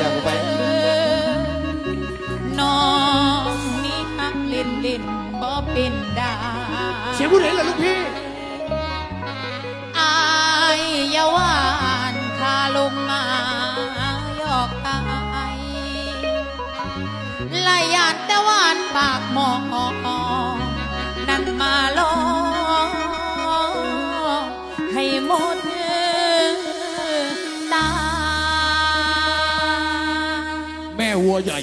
สียกูไป น้องนี่ฮักเล่นเล่นบ่เป็นดาเสียงผู้ใดล่ะลูกพี่ อายอยาวานคาลงมาหยอกอายลายยานแต่วานปากหมอกนั่นมาลอ วัวใหญ่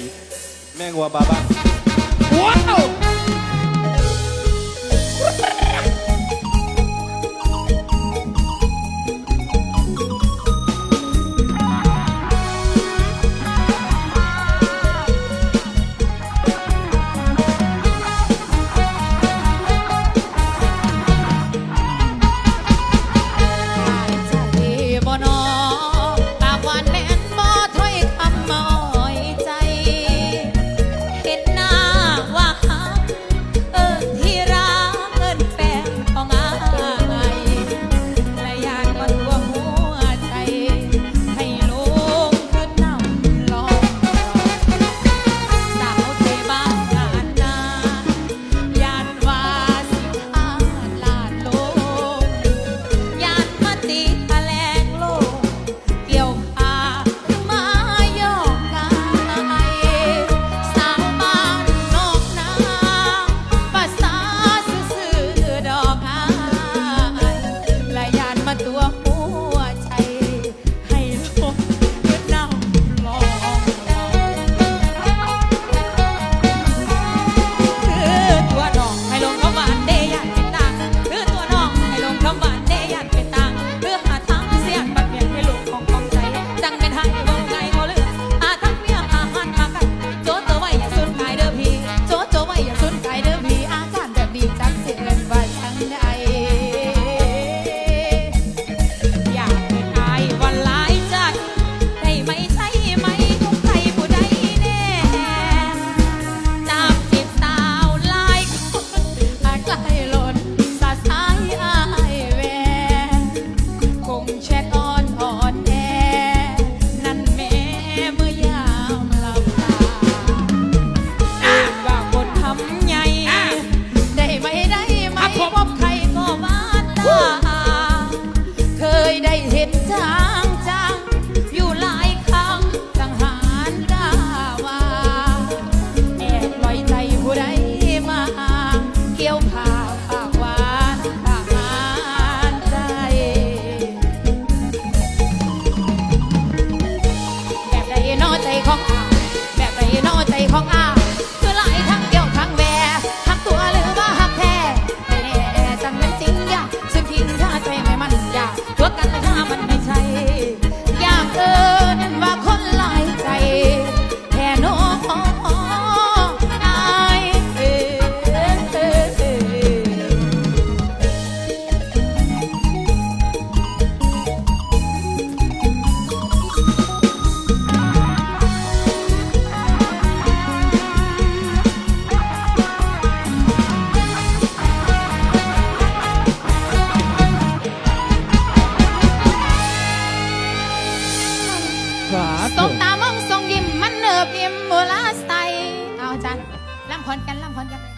แม่งัวบาบ้าว้าว Música พรกันล่ำพรกันเลย